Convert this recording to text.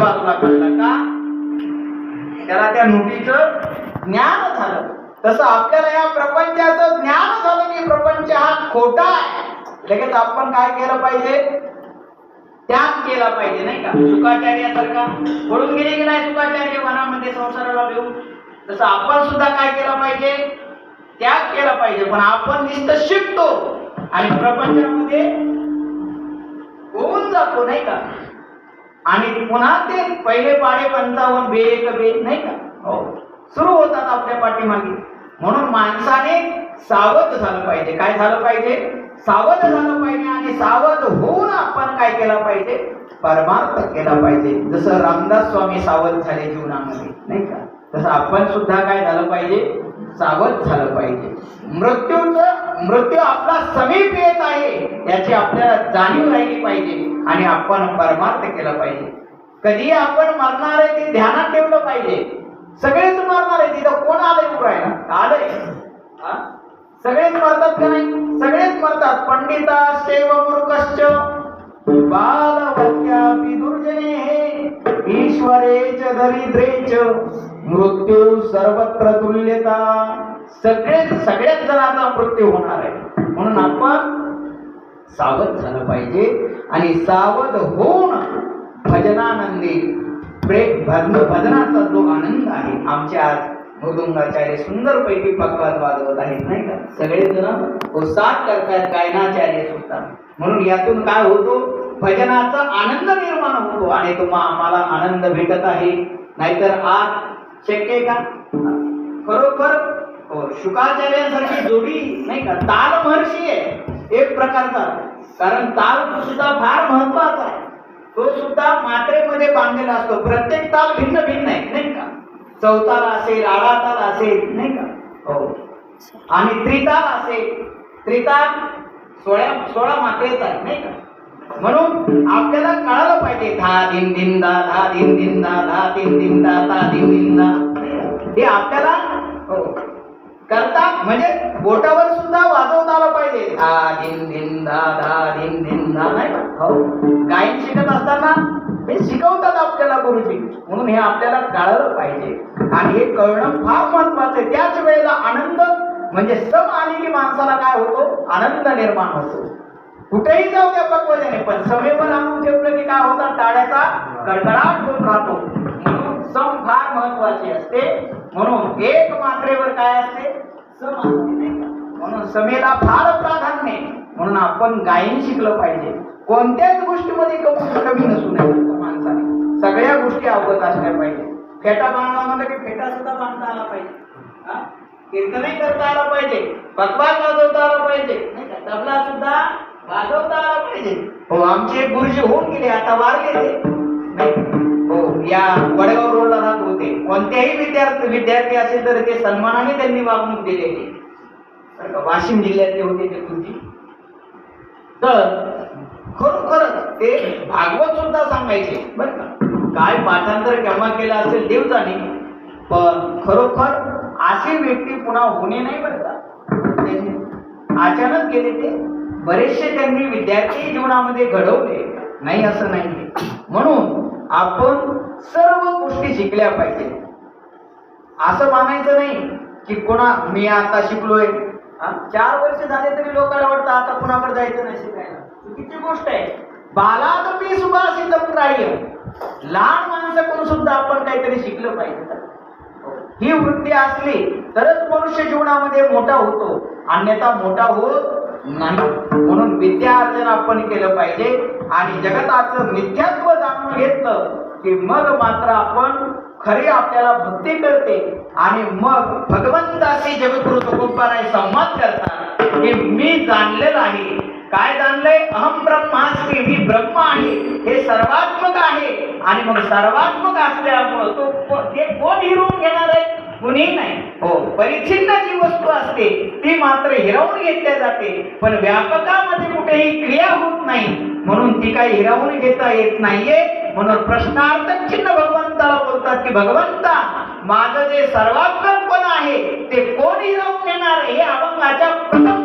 बाजूला काढला का? त्याला त्या नोटीच ज्ञान झालं. तसं आपल्याला या प्रपंचाचं ज्ञान झालं की प्रपंच हा खोटा आहे. लगेच आपण काय केलं पाहिजे? त्याग केला पाहिजे नाही का? सुखाचार्यासारखा. पळून गेले की नाही सुखाचार्य वनामध्ये संसाराला घेऊन तसं आपण सुद्धा काय केलं पाहिजे? त्याग केला पाहिजे. पण आपण निस्त शिकतो आणि प्रपंचामध्ये होऊन जातो नाही का? आणि पुन्हा ते पहिले पाडे पंचावन्न बे एक बे नाही का? हो. सुरू होतात आपल्या पाठीमागे. म्हणून माणसाने सावध झालं पाहिजे. काय झालं पाहिजे? सावध झालं पाहिजे आणि सावध होऊन आपण काय केला पाहिजे? परमार्थ केला पाहिजे. जसं रामदास स्वामी सावध झाले जीवनामध्ये नाही का? तसं आपण सुद्धा काय झालं पाहिजे? सावध झालं पाहिजे. मृत्यूचं मृत्यू आपला समीप येत आहे याची आपल्याला जाणीव राहिली पाहिजे आणि आपण परमार्थ केला पाहिजे. कधी आपण मरणार आहे ते ध्यानात ठेवलं पाहिजे. सगळेच मरणार आहे दरिद्रेच मृत्यू सर्वत्र तुल्यता. सगळेच सगळ्याच जणांचा मृत्यू होणार आहे म्हणून आपण सावध झालं पाहिजे. आणि सावध होऊन भजनानंदी प्रेम भजन भजनाचा जो आनंद आहे आमच्या आज मृदुंगाचार्य सुंदरपैकी पकवाद वाजवत आहेत नाही का? सगळेजण उत्साह करतात गायनाचार्य सुद्धा. म्हणून यातून काय होतो? भजनाचा आनंद निर्माण होतो आणि तुम्हा आम्हाला आनंद भेटत आहे. नाहीतर आज शक्य आहे का? खरोखर हो शुकाचार्यांसारखी जोडी नाही का? ताल महर्षी आहे. एक प्रकारचा. कारण ताल सुद्धा फार महत्त्वाचा आहे. तो सुद्धा मात्रेमध्ये बांधलेला असतो. प्रत्येक ताल भिन्न भिन्न आहे नाही का? चौताल असेल आडाताल असेल नाही का? हो. आणि त्रिताल असेल. त्रिताल सोळा सोळा मात्रेचा आहे नाही का? म्हणून आपल्याला कळालं पाहिजे धा दिन दिन दा धा दिन दिन दा धा दिन दिन दा धा दिन दिन दा. हे आपल्याला हो, करता म्हणजे बोटावर सुद्धा वाजवता आलं पाहिजे. धा दिन दिन धा धा दिन दिन धा नाही हो. गायन शिकत असताना हे शिकवतात आपल्याला गुरुजी. म्हणून हे आपल्याला कळलं पाहिजे. आणि हे कळणं फार महत्वाचं आहे. त्याच वेळेला आनंद म्हणजे सम आलेली माणसाला काय होतो? आनंद निर्माण होतो. कुठेही जाऊ त्या पक्वतेने पण समेवर आणून ठेवलं की काय होतात टाळ्याचा कडकडाट होत राहतो. म्हणून सम फार महत्वाची असते. म्हणून एक मात्रेवर काय असते? सम नाही. म्हणून समेला फार प्राधान्य म्हणून आपण गायन शिकलं पाहिजे. कोणत्याच गोष्टीमध्ये कमी कमी नसू नये. माणसाने. सगळ्या गोष्टी अवगत असल्या पाहिजे. फेटा बांधला म्हणलं की फेटा सुद्धा बांधता आला पाहिजे. कीर्तनही करता आला पाहिजे. पकवान वाजवता आला पाहिजे. नाही का? तबला सुद्धा वाजवता आला पाहिजे. हो आमचे गुरुजी होऊन गेले आता वारले ते. हो या वडगाव रोडला राहत होते. कोणत्याही विद्यार्थी विद्यार्थी असेल तर ते सन्मानाने त्यांनी वागणूक दिलेली वाशिम जिल्ह्यातले होते ते गुरुजी. तर खरोखरच ते भागवत सुद्धा सांगायचे. बरं का काय पाठांतर केव्हा केलं असेल देव जाणे पण खरोखर अशी व्यक्ती पुन्हा होणे नाही बरं का. अचानक गेले ते. बरेचसे त्यांनी विद्यार्थी जीवनामध्ये घडवले. नाही असं नाही. म्हणून आपण सर्व गोष्टी शिकल्या पाहिजे असं मानायचं नाही की कोणा मी आता शिकलोय. चार वर्ष झाले तरी लोकांना वाटतं आता कुणाकडे जायचं नाही शिकायला. चुकीची गोष्ट आहे. बालात मी सुभाषित राह्य लहान माणसाकडून सुद्धा आपण काहीतरी शिकलं पाहिजे. ही वृत्ती असली तरच मनुष्य जीवनामध्ये मोठा होतो. अन्यथा मोठा होत नाही. म्हणून विद्या अर्जन आपण केलं पाहिजे आणि जगताचं मिथ्यात्व जाणून घेतलं की मग मात्र आपण खरी आपल्याला भक्ती करते आणि मग भगवंताशी जगगुरु तुकोबाराय संवाद करतात की मी जाणलेलं आहे. काय जाणलंय? अहम ब्रह्मास्मी मी ब्रह्म आहे. हे सर्वात्मक आहे. आणि मग सर्वात्मक असल्यामुळं तो हे ते कोण हिरवून घेणार आहे? कुणी नाही. हो परिच्छिन्न जी वस्तू असते ती मात्र हिरावून घेतल्या जाते. पण व्यापकामध्ये कुठेही क्रिया होत नाही. म्हणून ती काही हिरावून घेता येत नाहीये. म्हणून प्रश्नार्थक चिन्ह भगवंताला बोलतात की भगवंता माझं जे सर्वात्मकपण आहे ते कोण हिरावून घेणार? हे अभंगाच्या प्रथम